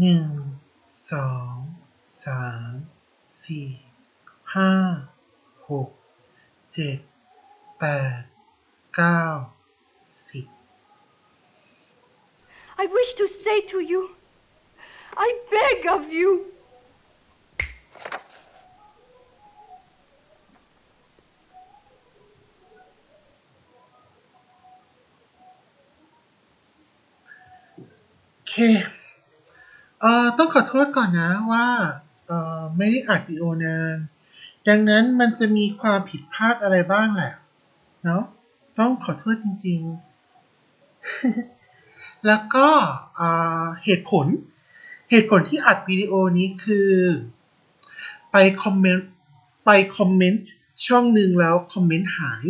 หนึ่งสองสามสี่ห้าหกเจ็ดแปดเก้าสิบ I wish to say to you, I beg of you, โอ เอ่อต้องขอโทษก่อนนะว่าเอ่อไม่ได้อัดวิดีโอนานดังนั้นมันจะมีความผิดพลาดอะไรบ้างแหละเนาะต้องขอโทษจริง ๆ แล้วก็เอ่อเหตุผล เหตุผลที่อัดวิดีโอนี้คือ ไปคอมเมนต์ไปคอมเมนต์ช่องหนึ่งแล้วคอมเมนต์หาย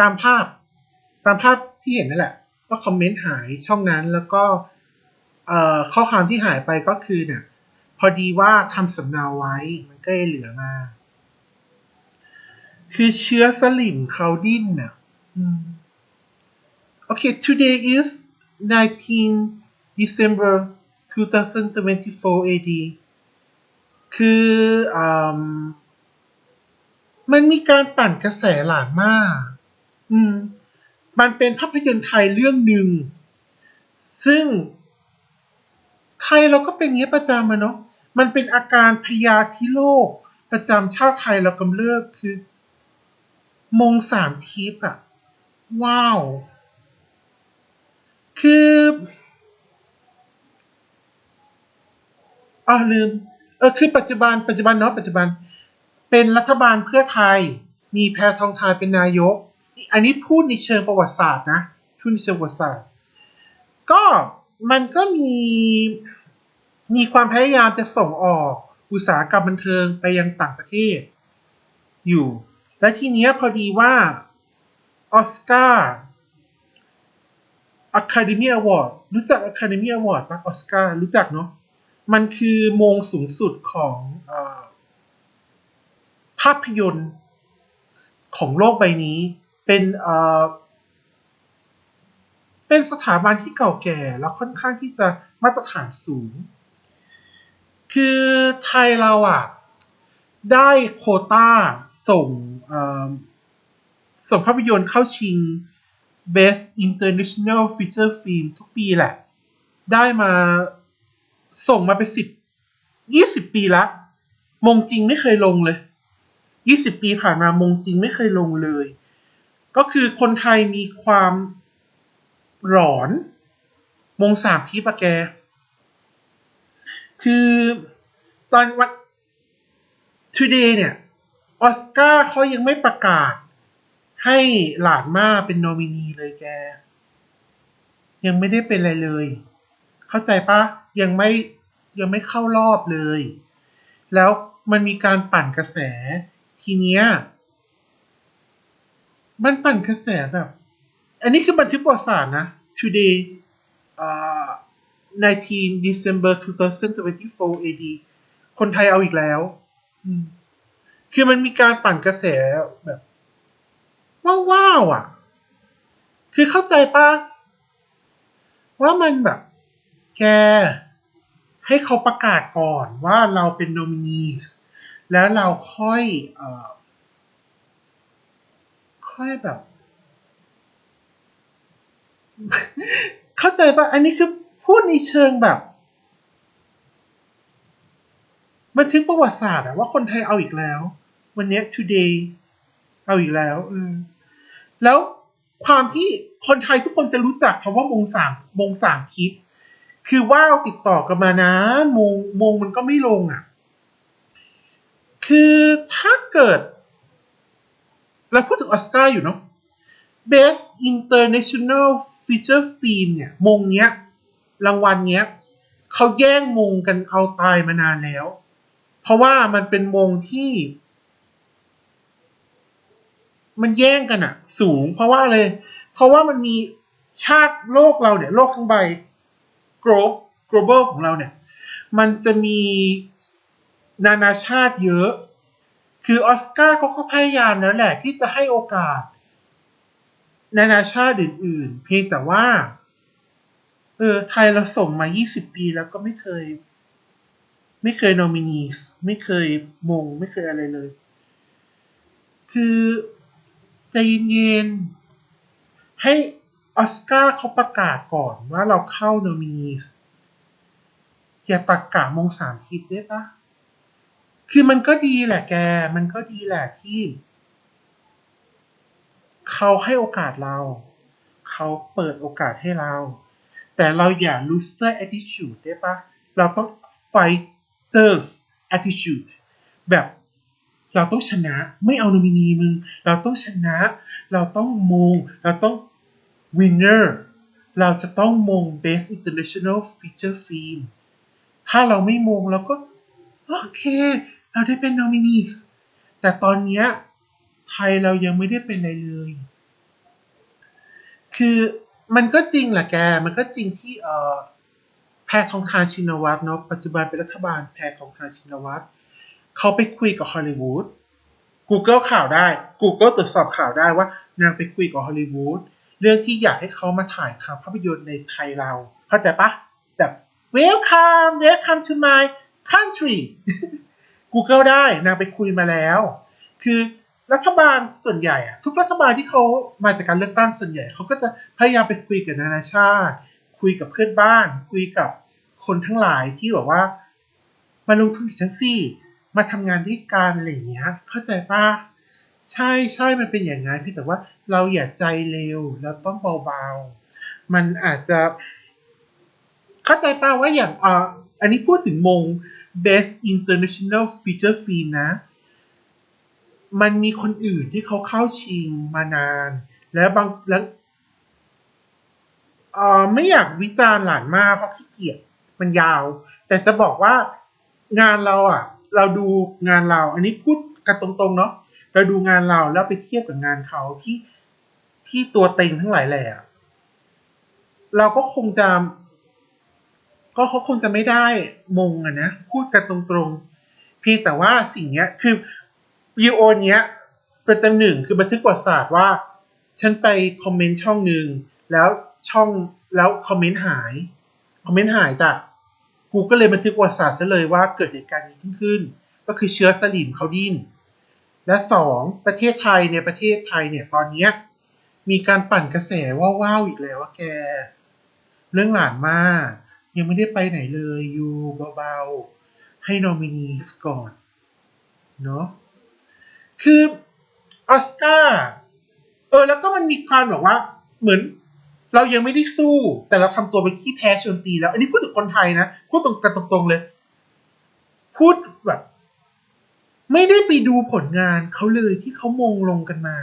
ตามภาพตามภาพที่เห็นนั่นแหละว่าคอมเมนต์หายช่องนั้นแล้วก็ ข้อความที่หายไปก็คือเนี่ยพอดีว่าทำสำเนาไว้มันก็เลยเหลือมา คือเชื้อสลิมเขาดิ้นน่ะอืมโอเค today is 19 December 2024 AD คืออืมมันมีการปั่นกระแสหลานมาก อืม มันเป็นภาพยนตร์ไทยเรื่องหนึ่ง ซึ่ง ไทยเราก็เป็นอย่างนี้ประจำมาเนาะมันเป็นอาการพยาธิโรคประจำชาติไทยเรากำเริบคือ มงสามทิพย์อะว้าว คืออ๋อลืมเออคือปัจจุบันปัจจุบันเนาะปัจจุบัน เป็นรัฐบาลเพื่อไทย มีแพทองทานเป็นนายก อันนี้พูดในเชิงประวัติศาสตร์นะพูดในเชิงประวัติศาสตร์ ก็ มันก็มีมีความพยายามจะส่งออกอุตสาหกรรมบันเทิงไปยังต่างประเทศ อยู่ และทีเนี้ยพอดีว่าออสการ์ Academy Award รู้จัก Academy Award ปะออสการ์รู้จักเนาะมันคือมงสูงสุดของออภาพยนตร์ของโลกใบนี้ เป็น เป็นสถาบันที่เก่าแก่แล้วค่อนข้างที่จะมาตรฐานสูง คือไทยเราอะได้โคต้าส่งส่งภาพยนตร์เข้าชิง Best International Feature Film ทุกปีแหละ ได้มาส่งมาเป็นสิบยี่สิบปีละ มงจริงไม่เคยลงเลยยี่สิบปีผ่านมามงจริงไม่เคยลงเลย ก็คือคนไทยมีความ หลอน มงสามทิปะแก คือตอนวัน today เนี่ยออสการ์เขายังไม่ประกาศ ให้หลานมาเป็นโนมินีเลยแก ยังไม่ได้เป็นอะไรเลย เข้าใจปะยังไม่ยังไม่เข้ารอบเลย แล้วมันมีการปั่นกระแสทีเนี้ย มันปั่นกระแสแบบ อันนี้คือบันทึกประวัติศาสตร์นะ today อ่า19 December 2024 AD คนไทยเอาอีกแล้วอืมคือมันมีการปั่นกระแสแบบว้าวๆอะ คือเข้าใจปะว่ามันแบบ แก ให้เขาประกาศก่อนว่าเราเป็นโนมินีแล้วเราค่อยเอ่อค่อยแบบ เข้าใจปะอันนี้คือพูดในเชิงแบบ บันทึกประวัติศาสตร์อะว่าคนไทยเอาอีกแล้ว วันนี้ today เอาอีกแล้วอืมแล้วความที่คนไทยทุกคนจะรู้จักคำว่ามงสามมงสามทิศคือว่าวติดต่อกันมานะมงมงมันก็ไม่ลงอะ คือถ้าเกิด เราพูดถึงออสการ์อยู่เนาะ Best International Feature Film เนี่ย มงเนี้ย รางวัลเนี้ยเขาแย่งมงกันเอาตายมานานแล้ว เพราะว่ามันเป็นมงที่ มันแย่งกันอะสูง เพราะว่าอะไรเพราะว่ามันมีชาติโลกเราเนี่ยโลกทั้งใบ globe global ของเราเนี่ย มันจะมีนานาชาติเยอะ คือออสการ์เขาก็พยายามแล้วแหละที่จะให้โอกาส นานาชาติอื่นๆ เพียงแต่ว่าออ ไทยเราส่งมา 20 ปีแล้วก็ไม่เคย ไม่เคยนอมินีสไม่เคยมง ไม่เคยอะไรเลย คือใจเย็นๆให้ออสการ์เขาประกาศก่อนว่าเราเข้านอมินีสอย่าตักกะมงสามทิศได้ปะคือมันก็ดีแหละแก มันก็ดีแหละที่ เขาให้โอกาสเรา เขาเปิดโอกาสให้เรา แต่เราอย่า loser attitude ได้ปะเราต้อง fighters attitude แบบเราต้องชนะไม่เอาโนมินีมึง เราต้องชนะ เราต้องมง เราต้อง winner เราจะต้องมง best international feature film ถ้าเราไม่มงเราก็ โอเค เราได้เป็น nominees แต่ตอนเนี้ย ไทยเรายังไม่ได้เป็นอะไรเลย คือมันก็จริงแหละแก มันก็จริงที่เออแพทองทาชินวัตรเนาะ ปัจจุบันเป็นรัฐบาลแพทองทาชินวัตรเขาไปคุยกับฮอลลีวูด Google ข่าวได้ Google ตรวจสอบข่าวได้ว่านางไปคุยกับฮอลลีวูดเรื่องที่อยากให้เขามาถ่ายทำภาพยนตร์ในไทยเรา เข้าใจปะแบบ welcome welcome to my country Google ได้นางไปคุยมาแล้ว คือ รัฐบาลส่วนใหญ่อะทุกรัฐบาลที่เขามาจากการเลือกตั้งส่วนใหญ่เขาก็จะพยายามไปคุยกับนานาชาติ คุยกับเพื่อนบ้าน คุยกับคนทั้งหลายที่แบบว่า มาลงทุนกับฉันสิมาทำงานด้วยกันอะไรอย่างเงี้ย เข้าใจปะใช่ใช่มันเป็นอย่างนั้นพี่แต่ว่าเราอย่าใจเร็วเราต้องเบาๆ มันอาจจะ เข้าใจป่าว่าอย่างอ่าอันนี้พูดถึงมง Best International Feature Film นะ มันมีคนอื่นที่เขาเข้าชิงมานาน แล้วบางแล้วเอ่อไม่อยากวิจารณ์หลานมากเพราะขี้เกียจมันยาว แต่จะบอกว่างานเราอะ เราดูงานเรา อันนี้พูดกันตรงๆเนาะเราดูงานเราแล้วไปเทียบกับงานเขาที่ที่ตัวเต็งทั้งหลายแหละเราก็คงจะ ก็เขาคงจะไม่ได้มงอะนะพูดกันตรงๆเพียงแต่ว่าสิ่งเนี้ยคือ วิดีโอเนี้ยเป็นจำหนึ่งคือบันทึกประวัติศาสตร์ว่า ฉันไปคอมเมนต์ช่องหนึ่งแล้วช่องแล้วคอมเมนต์หายคอมเมนต์หายจากกูก็เลยบันทึกประวัติศาสตร์ซะเลยว่าเกิดเหตุการณ์นี้ขึ้นขึ้น ก็คือเชื้อสลิมเขาดิ้นและสองประเทศไทยในประเทศไทยเนี่ยตอนเนี้ยมีการปั่นกระแสว่าว้าวอีกแล้วว่าแก เรื่องหลานมากยังไม่ได้ไปไหนเลยอยู่เบาๆ ให้นอมินีสก่อนเนาะ คือออสการ์เออ แล้วก็มันมีความแบบว่า เหมือน เรายังไม่ได้สู้ แต่เราทำตัวเป็นขี้แพ้ชนตีแล้ว อันนี้พูดถึงคนไทยนะ พูดตรงกันตรงๆเลย พูดแบบ ไม่ได้ไปดูผลงานเขาเลยที่เขามงลงกันมา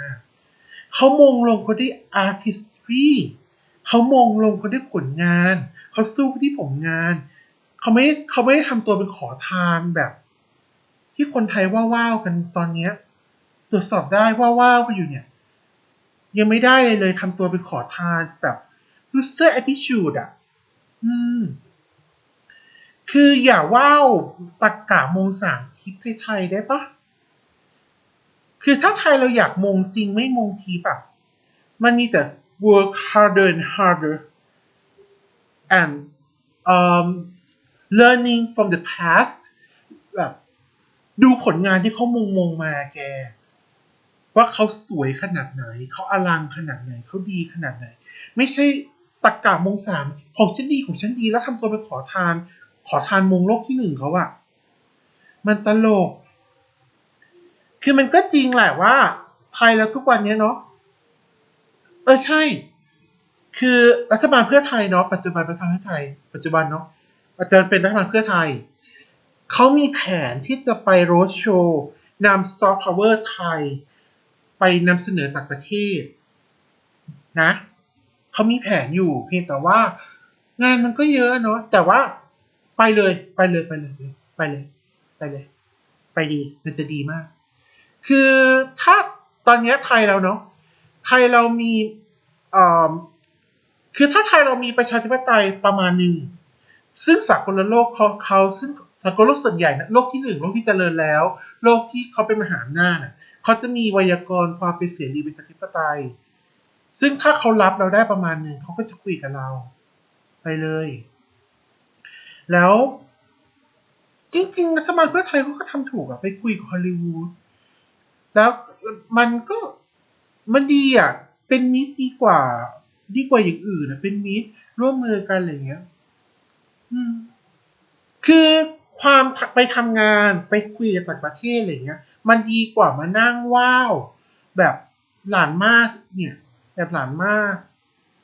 เขามงลงเขาได้ artistry เขามงลงเขาได้ผลงาน เขาสู้ที่ผลงาน เขาไม่เขาไม่ได้ทำตัวเป็นขอทานแบบ ที่คนไทยว้าวๆกันตอนเนี้ย ตรวจสอบได้ว่าว้าวกันอยู่เนี่ย ยังไม่ได้เลยเลยทำตัวเป็นขอทานแบบ loser attitude อะ อืม คืออย่าว้าวตะกกะมงสามทิปไทยๆได้ปะคือถ้าไทยเราอยากมงจริงไม่มงทิปอะมันมีแต่ work harder and harder and um, learning from the past แบบดูผลงานที่เขามงมงมาแก ว่าเขาสวยขนาดไหน เขาอลังขนาดไหน เขาดีขนาดไหน ไม่ใช่ตะกกะมงสามของฉันดีของฉันดีแล้วทำตัวเป็นขอทาน ขอทานมงโลกที่หนึ่งเขาอะมันตลก คือมันก็จริงแหละว่าไทยแล้วทุกวันนี้เนาะเออใช่ คือรัฐบาลเพื่อไทยเนาะปัจจุบันรัฐบาลเพื่อไทย ปัจจุบันเนาะปัจจุบันเป็นรัฐบาลเพื่อไทยเขามีแผนที่จะไปโรดโชว์นำซอฟต์พาวเวอร์ไทย ไปนำเสนอต่างประเทศนะเขามีแผนอยู่เพียงแต่ว่า งานมันก็เยอะเนาะแต่ว่าไปเลยไปเลยไปเลยไปเลยไปเลย ไปดีมันจะดีมาก คือถ้าตอนนี้ไทยเราเนาะไทยเรามีอ่อคือถ้าไทยเรามีประชาธิปไตยประมาณหนึ่งซึ่งสากลโลกเขาเขาซึ่งสากลโลกส่วนใหญ่นะโลกที่หนึ่งโลกที่เจริญแล้ว โลกที่เขาเป็นมหาอำนาจนะ เขาจะมีไวยากรณ์ความเป็นเสรีประชาธิปไตย ซึ่งถ้าเขารับเราได้ประมาณหนึ่งเขาก็จะคุยกับเรา ไปเลย แล้วจริงๆรัฐบาลเพื่อไทยเขาก็ทำถูกอะไปคุยกับฮอลลีวูดแล้วมันก็มันดีอะเป็นมิตรดีกว่า ดีกว่าอย่างอื่นอะเป็นมิตรร่วมมือกันอะไรเงี้ยคือความไปทำงานไปคุยกับต่างประเทศอะไรเงี้ย มันดีกว่ามานั่งว้าวแบบหลานมากเนี่ยแบบหลานมาก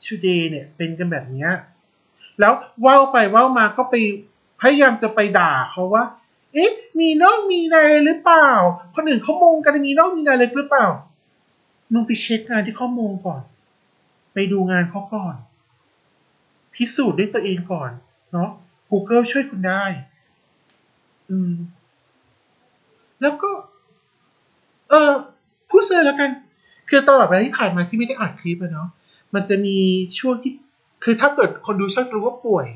ชูเดย์เนี่ยเป็นกันแบบเนี้ยแล้วว้าวไปว้าวมาก็ไปพยายามจะไปด่าเขาว่า เอ๊ะ มีนอกมีในหรือเปล่า คนอื่นเขามองกันมีนอกมีในเลยหรือเปล่ามึงไปเช็คงานที่เขามองก่อน ไปดูงานเขาก่อน พิสูจน์ด้วยตัวเองก่อน เนาะ Google ช่วยคุณได้ อืม แล้วก็ ออพูดเลยแล้วกัน คือตลอดเวลาที่ผ่านมาที่ไม่ได้อัดคลิปอะเนาะมันจะมีช่วงที่ คือถ้าเกิดคนดูชอบจะรู้ว่าป่วย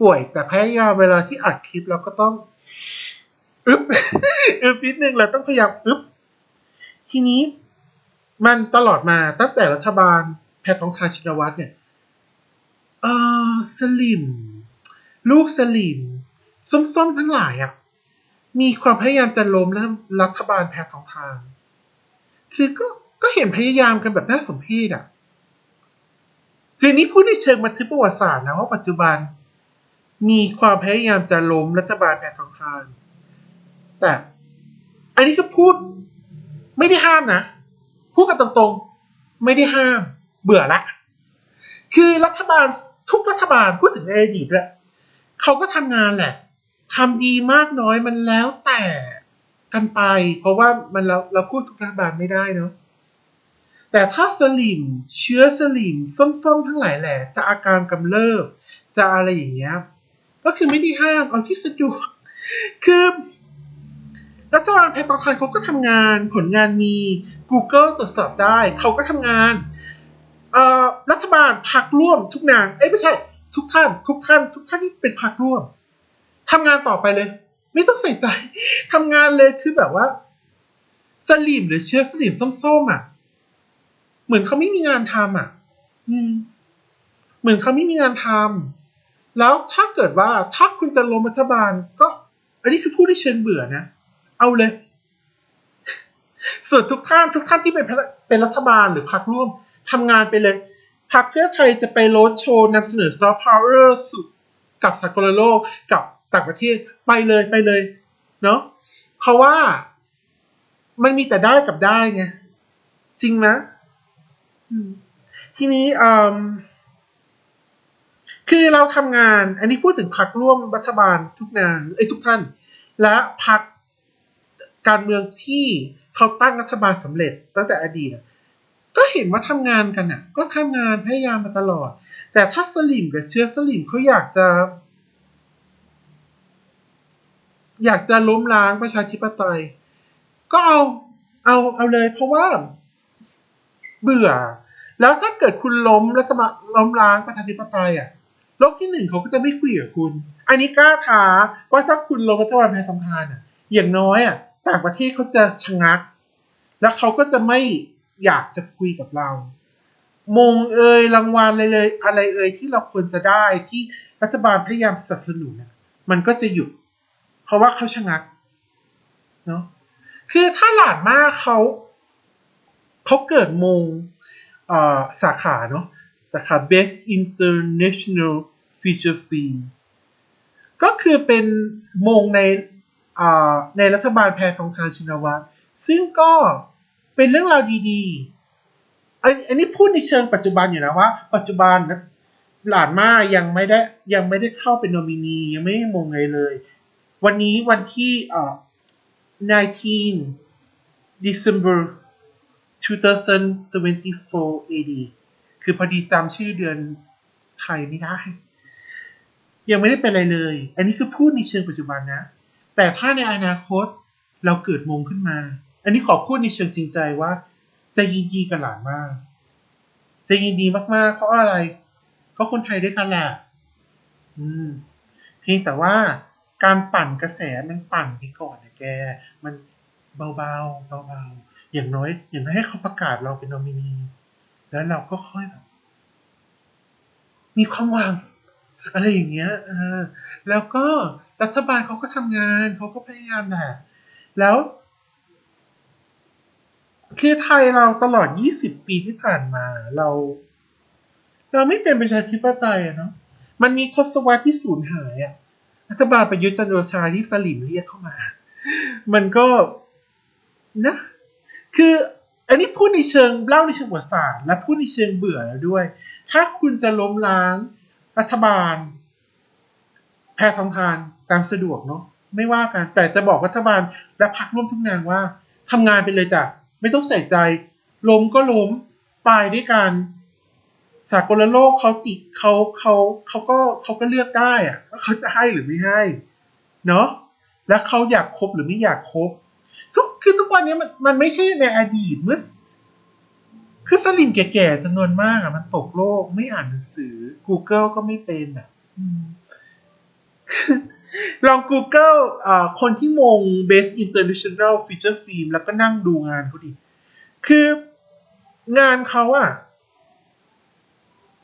ป่วย แต่พยายามเวลาที่อัดคลิปเราก็ต้องอึ๊บอึ๊บนิดนึงเราต้องพยายามอึ๊บทีนี้มันตลอดมาตั้งแต่รัฐบาลแพทองทานชินวัตรเนี่ยเออสลิม ลูกสลิมส้มๆทั้งหลายอะ่ะ มีความพยายามจะล้มรัฐบาลแพทองทานคือก็ก็เห็นพยายามกันแบบน่าสมเพชอะ คือนี้พูดในเชิงบันทึกประวัติศาสตร์นะว่าปัจจุบัน มีความพยายามจะล้มรัฐบาลแพทองทานแต่อันนี้ก็พูดไม่ได้ห้ามนะ พูดกันตรงๆ ไม่ได้ห้าม เบื่อละ คือรัฐบาลทุกรัฐบาลพูดถึงในอดีตด้วยเขาก็ทำงานแหละ ทำดีมากน้อยมันแล้วแต่กันไป เพราะว่ามันเราเราพูดทุกรัฐบาลไม่ได้เนาะแต่ถ้าสลิมเชื้อสลิมส้มๆทั้งหลายแหละจะอาการกำเริบจะอะไรอย่างเงี้ยก็คือไม่ได้ห้ามเอาที่สะดวกคือรัฐบาลแพทองทานเขาก็ทำงานผลงานมี Google ตรวจสอบได้ เขาก็ทำงานรัฐบาลพักร่วมทุกนางเอ้ยไม่ใช่ ทุกท่าน ทุกท่าน ทุกท่านที่เป็นพักร่วม ทำงานต่อไปเลย ไม่ต้องใส่ใจทำงานเลยคือแบบว่า สลิมหรือเชื้อสลิมส้มๆอะ เหมือนเขาไม่มีงานทำอะ อืม เหมือนเขาไม่มีงานทำแล้วถ้าเกิดว่าถ้าคุณจะล้มรัฐบาล ก็ อันนี้คือพูดที่เชิงเบื่อนะ เอาเลย ส่วนทุกท่านทุกท่านที่เป็นเป็นรัฐบาลหรือพรรคร่วมทำงานไปเลยพรรคเพื่อไทยจะไปโรดโชว์นำเสนอซอฟต์พาวเวอร์สุดกับสากลโลกกับ ต่างประเทศไปเลยไปเลย เนาะเพราะว่ามันมีแต่ได้กับได้ไงจริงไหมทีนี้คือเราทำงาน อันนี้พูดถึงพรรคร่วมรัฐบาลทุกนางไอ้ทุกท่าน และพรรคการเมืองที่เขาตั้งรัฐบาลสำเร็จตั้งแต่อดีตก็เห็นว่าทำงานกันอะ ก็ทำงานพยายามมาตลอด แต่ถ้าสลิมกับเชื้อสลิมเขาอยากจะ อยากจะล้มล้างประชาธิปไตย ก็เอาเอาเอาเลย เพราะว่าเบื่อ แล้วถ้าเกิดคุณล้มรัฐบาล้มล้างประชาธิปไตยอะโลกที่หนึ่งเขาก็จะไม่คุยกับคุณ อันนี้กล้าท้าว่าถ้าคุณล้มรัฐบาลแพ้ทำทานอะ อย่างน้อยอะต่างประเทศเขาจะชะงัก แล้วเขาก็จะไม่อยากจะคุยกับเรา มงเอยรางวัลอะไรเลย อะไรเอยที่เราควรจะได้ที่รัฐบาลพยายามสนับสนุนมันก็จะหยุด เพราะว่าเขาชะงักเนาะคือถ้าหลานมากเขาเขาเกิดมงสาขาเนาะสาขา Best International Feature Film ก็คือเป็นมงในในรัฐบาลแพทองทานชินวัตรซึ่งก็เป็นเรื่องราวดีๆ อันนี้พูดในเชิงปัจจุบันอยู่นะว่า ปัจจุบันนะหลานมายังไม่ได้ยังไม่ได้เข้าเป็นโนมินียังไม่ได้มงไงเลย วันนี้วันที่เอ่อ19 December 2024 AD คือพอดีจำชื่อเดือนไทยไม่ได้ ยังไม่ได้เป็นอะไรเลย อันนี้คือพูดในเชิงปัจจุบันนะ แต่ถ้าในอนาคตเราเกิดมงขึ้นมา อันนี้ขอพูดในเชิงจริงใจว่า จะยินดีกับหลานมาก จะยินดีมากๆ เพราะอะไรก็คนไทยด้วยกันแหละอืม เพียงแต่ว่า การปั่นกระแสมันปั่นไปก่อนนะแก มันเบาๆเบาๆอย่างน้อย อย่างน้อยให้เขาประกาศเราเป็นนอมินีแล้วเราก็ค่อยแบบมีความหวังอะไรอย่างเงี้ยอแล้วก็รัฐบาลเขาก็ทำงานเขาก็พยายามแหละแล้วคือไทยเราตลอด 20 ปีที่ผ่านมา เรา เราไม่เป็นประชาธิปไตยเนาะมันมีทศวรรษที่สูญหายอะ รัฐบาลประยุทธ์จันทร์โอชาที่สลิมเรียกเข้ามา มันก็นะ คืออันนี้พูดในเชิงเล่าในเชิงประวัติศาสตร์และพูดในเชิงเบื่อแล้วด้วย ถ้าคุณจะล้มล้างรัฐบาล แพทองทานตามสะดวกเนาะไม่ว่ากัน แต่จะบอกรัฐบาลและพรรคร่วมทุกนางว่าทำงานไปเลยจ้ะไม่ต้องใส่ใจ ล้มก็ล้มตายด้วยกัน สากลโลกเขาติเขาเขาเขาก็เขาก็เลือกได้อะว่าเขาจะให้หรือไม่ให้ เนาะแล้วเขาอยากคบหรือไม่อยากคบทุกคือทุกวันนี้มันมันไม่ใช่ในอดีตเมื่อคือสลิมแก่ๆจำนวนมากอะมันตกโลกไม่อ่านหนังสือ Google ก็ไม่เป็นอะลอง Google อ่าคนที่มง Best International Feature Film แล้วก็นั่งดูงานเขาดิ คืองานเขาอะ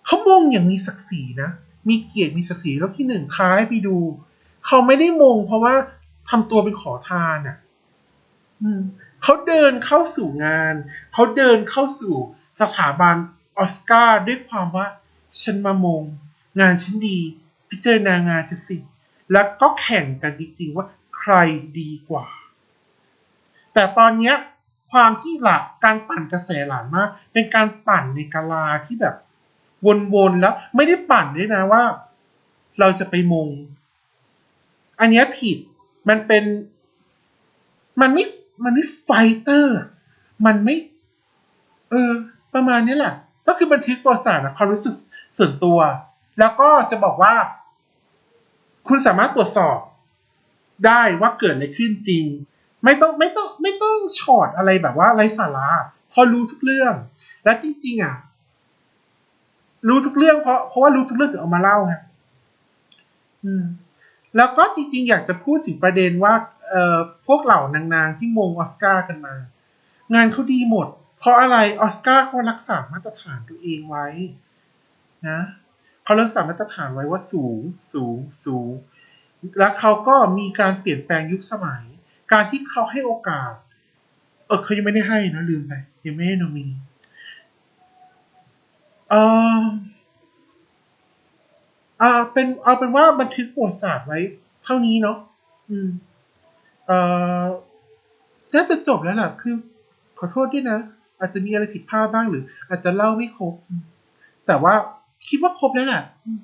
เขามงอย่างมีศักดิ์ศรีนะ มีเกียรติมีศักดิ์ศรีแล้วที่หนึ่งท้ายไปดู เขาไม่ได้มงเพราะว่าทำตัวเป็นขอทานอะอืมเขาเดินเข้าสู่งาน เขาเดินเข้าสู่สถาบันออสการ์ด้วยความว่า ฉันมามง งานฉันดี พิจารณางานฉันสิ แล้วก็แข่งกันจริงๆว่าใครดีกว่า แต่ตอนเนี้ยความที่หลักการปั่นกระแสหลานมาก เป็นการปั่นในกาลาที่แบบ วนๆแล้วไม่ได้ปั่นด้วยนะว่า เราจะไปมุง อันนี้ผิดมันเป็น มันไม่มันไม่ไฟเตอร์ มันไม่ เออ ประมาณนี้แหละก็คือบันทึกประวัติศาสตร์อะความรู้สึกส่วนตัว แล้วก็จะบอกว่า คุณสามารถตรวจสอบได้ว่าเกิดอะไรขึ้นจริง ไม่ต้องไม่ต้องไม่ต้องช็อตอะไรแบบว่าไร้สาระพอรู้ทุกเรื่อง และจริง ๆ อะ รู้ทุกเรื่องเพราะเพราะว่ารู้ทุกเรื่องถึงเอามาเล่าไงอืม แล้วก็จริง ๆ อยากจะพูดถึงประเด็นว่าเอ่อพวกเหล่านางๆที่มงออสการ์กันมา งานเขาดีหมด เพราะอะไรออสการ์เขารักษามาตรฐานตัวเองไว้ นะเขารักษามาตรฐานไว้ว่าสูงสูงสูง แล้วเขาก็มีการเปลี่ยนแปลงยุคสมัย การที่เขาให้โอกาส เออเขายังไม่ได้ให้นะลืมไปยังไม่ให้นมินี เอออ่า เป็นเอาเป็นว่าบันทึกประวัติศาสตร์ไว้ เท่านี้เนาะอืมเอ่อน่าจะจบแล้วล่ะ คือ ขอโทษด้วยนะ อาจจะมีอะไรผิดพลาดบ้างหรือ อาจจะเล่าไม่ครบ แต่ว่าคิดว่าครบแล้วแหละอืม